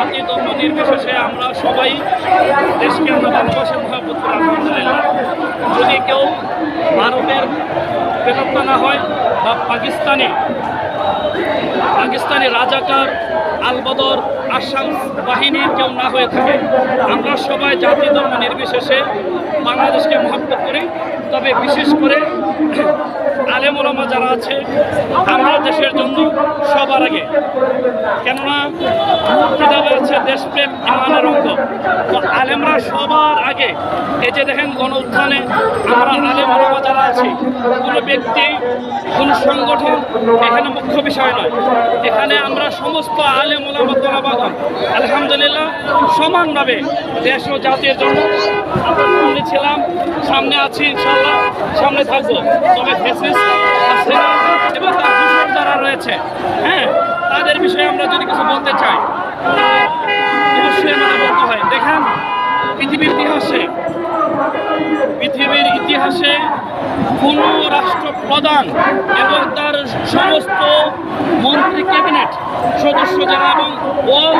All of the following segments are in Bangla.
জাতি ধর্ম নির্বিশেষে আমরা সবাই দেশকে আমরা ভালোবাসি মহাবুত আলহামদুলিল্লাহ। যদি কেউ ভারতের না হয় বা পাকিস্তানি পাকিস্তানি রাজাকার আলবদর আসাম বাহিনীর কেউ না হয়ে থাকে, আমরা সবাই জাতি ধর্ম নির্বিশেষে করি তবে বিশেষ করে আলেমোলামা যারা আছে, আমরা দেশের জন্য সবার আগে। কেননা কিতাবে আছে দেশপ্রেম, ইমানের অঙ্গ। তো আলেমরা সবার আগে এই যে দেখেন গণ উত্থানে আমরা আলেমোলামা যারা আছি, কোনো ব্যক্তি, কোনো সংগঠন এখানে মুখ্য বিষয় নয়। এখানে আমরা সমস্ত আলেম ওলামা তোলাবাগন আলহামদুলিল্লাহ, সমানভাবে দেশ ও জাতির জন্য সামনে ছিলাম, সামনে আছি ইনশাল্লাহ সামনে থাকব। তবে ফেসিস এবং তার দূষণ যারা রয়েছে হ্যাঁ তাদের বিষয়ে আমরা যদি কিছু বলতে চাই, অবশ্যই বলতে হয়। দেখেন, পৃথিবীর ইতিহাসে পৃথিবীর ইতিহাসে কোনো রাষ্ট্রপ্রধান এবং তার সমস্ত মন্ত্রী, ক্যাবিনেট সদস্য যারা এবং অল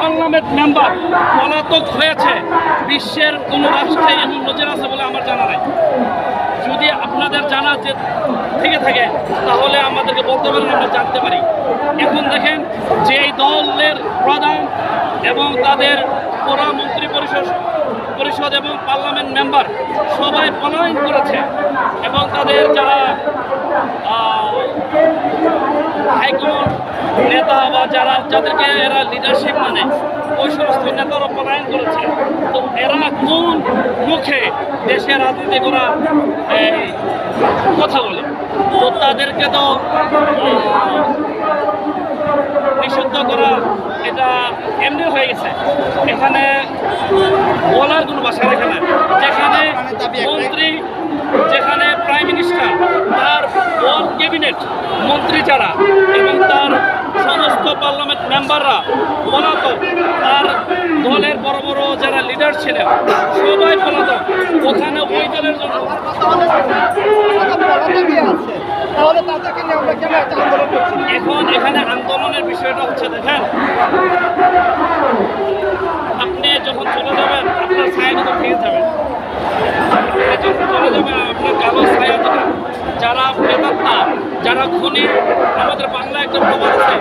পার্লামেন্ট মেম্বার পলাতক হয়েছে, বিশ্বের কোনো রাষ্ট্রে এমন নজর আছে বলে আমার জানা নাই। যদি আপনাদের জানা যে থেকে থাকে, তাহলে আমাদেরকে বলতে পারেন, আমরা জানতে পারি। এখন দেখেন যে এই দলের প্রধান এবং তাদের পুরা মন্ত্রী পরিষদ পরিষদ এবং পার্লামেন্ট মেম্বার সবাই পলায়ন করেছে এবং তাদের যারা হাইকমান্ড নেতা বা যারা যাদেরকে এরা লিডারশিপ মানে ওই সমস্ত নেতারা পলায়ন করেছে। তো এরা কোন মুখে দেশের রাজনীতি করার এই, কথা বলে? তো তাদেরকে তো নিষিদ্ধ করা এটা এমনি হয়ে গেছে। এখানে বলার কোনো ভাষা রাখে না। যেখানে মন্ত্রী যেখানে প্রাইম মিনিস্টার তার অল ক্যাবিনেট মন্ত্রী যারা এবং তার সমস্ত পার্লামেন্ট মেম্বাররা পলাতক তার দলের বড় বড় যারা লিডার ছিলেন সবাই পলাতক। ওখানে ওই দলের জন্য। এখন এখানে আন্দোলনের বিষয়টা হচ্ছে দেখেন আপনি যখন চলে যাবেন আপনার ছায়া তো থেকে যাবেন আপনি যখন চলে যাবেন আপনার কালো ছায়া যেটা যারা প্রেতাত্মা যারা খুনি আমাদের বাংলা একটা প্রবাদ আছে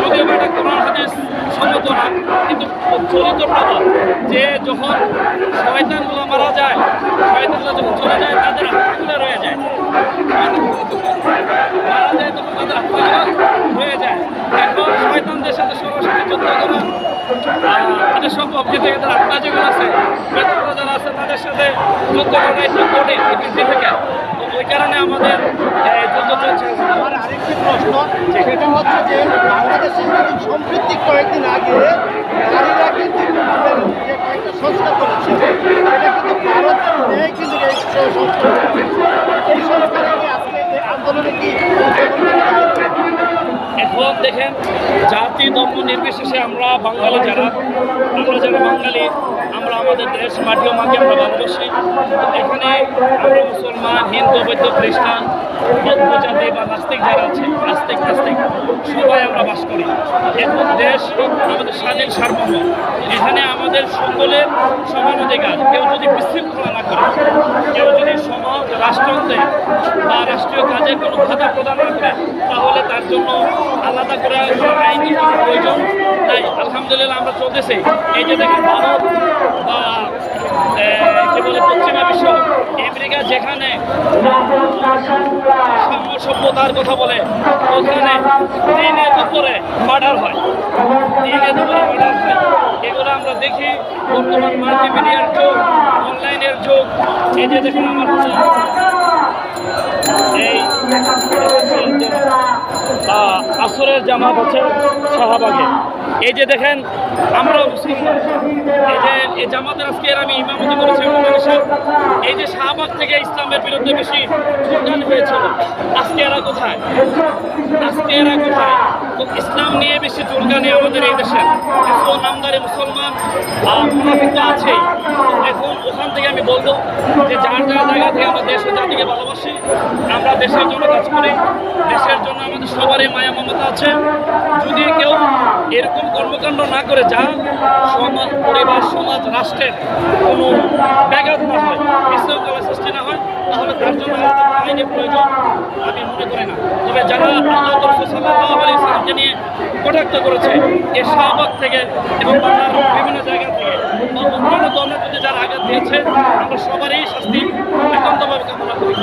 যদিও বা এটা কোরআন হাদিস সম্মত না কিন্তু চলিত প্রবাদ যে যখন শয়তানগুলো মারা যায়, শয়তানগুলো যখন চলে যায়, তাদের আত্মাগুলো রয়ে যায়। মারা যায় তখন তাদের হয়ে যায়। এখন শয়তানদের সাথে সরাসরি যুদ্ধ করা এটা সম্ভব কিন্তু এদের আত্মা যেগুলো আছে বেতনরা যারা আছে, তাদের সাথে যুদ্ধ করা একটু কঠিন পৃথিবী থেকে। ওই কারণে আমাদের যুদ্ধ চলছে। আরেকটি প্রশ্ন, সেটা হচ্ছে যে বাংলাদেশের সম্প্রতি কয়েকদিন আগে নারীরা কিন্তু তাদের যে কয়েকটা সংস্থা করেছে এটা কিন্তু ভারতের ন্যায় কিন্তু এই সংস্থা করেছে। এই সংস্কারে কি আজকে এই আন্দোলনে কি এখন দেখেন, জাতি ধর্ম নির্বিশেষে আমরা বাঙালি যারা, আমরা যারা বাঙালি, আমরা আমাদের দেশ মাটি ও মাকে আমরা ভালোবাসি। এখানে আমরা মুসলমান, হিন্দু বৈদ্য খ্রিস্টান সবাই আমরা বাস করি। এখন দেশ আমাদের স্বাধীন এখানে আমাদের সকলের সমান অধিকার। কেউ যদি বিশৃঙ্খলা না করে, কেউ যদি সমাজ রাষ্ট্রতে বা রাষ্ট্রীয় কাজে কোনো বাধা প্রদান না করে, তাহলে তার জন্য আলাদা করে আইনি প্রয়োজন নাই। আলহামদুলিল্লাহ আমরা চলতেছি। এই যে ভারত বা কি বলে পশ্চিমা বিশ্ব, আমেরিকা যেখানে সভ্যতার কথা বলে ওখানে দিনের উপরে মার্ডার হয়। দিনের উপরে মার্ডার হয়। এগুলো আমরা দেখি বর্তমান মাল্টিমিডিয়ার যুগ অনলাইনের যুগ। এই যে দেখুন আমার এই আসরের জামাত হচ্ছে শাহবাগে। এই যে দেখেন আমরা এই জামাতের আজকে আমি ইমামতি করেছি এই যে শাহবাগ থেকে ইসলামের বিরুদ্ধে বেশি যোগদান হয়েছিল আজকে এরা কোথায়? আজকে এরা কোথায়? ইসলাম নিয়ে বেশি চুলকানি আমাদের এই দেশে। কিছু নামদারি মুসলমান আছেই। এখন ওখান থেকে আমি বলব যে যার যার জায়গা থেকে আমরা দেশ ও জাতিকে ভালোবাসি, আমরা দেশের জন্য কাজ করি, দেশের জন্য আমাদের সবারই মায়া মমতা আছে। যদি কেউ এরকম কর্মকাণ্ড না করে যা সমাজ, পরিবার, সমাজ, রাষ্ট্রের কোনো ব্যাঘাত না হয়, বিশৃঙ্খলা সৃষ্টি না হয়, তাহলে তার জন্য আলাদা আইনের প্রয়োজন আমি মনে করি না। তবে যারা আল্লাহ সাল্লাহ আলী ইসলামকে নিয়ে কটাক্ত করেছে, এ শাহবাগ থেকে এবং বাংলার বিভিন্ন জায়গা থেকে অন্যান্য ধর্মের প্রতি যারা আঘাত দিয়েছে, আমরা সবারই শাস্তি একান্তভাবে কামনা করি।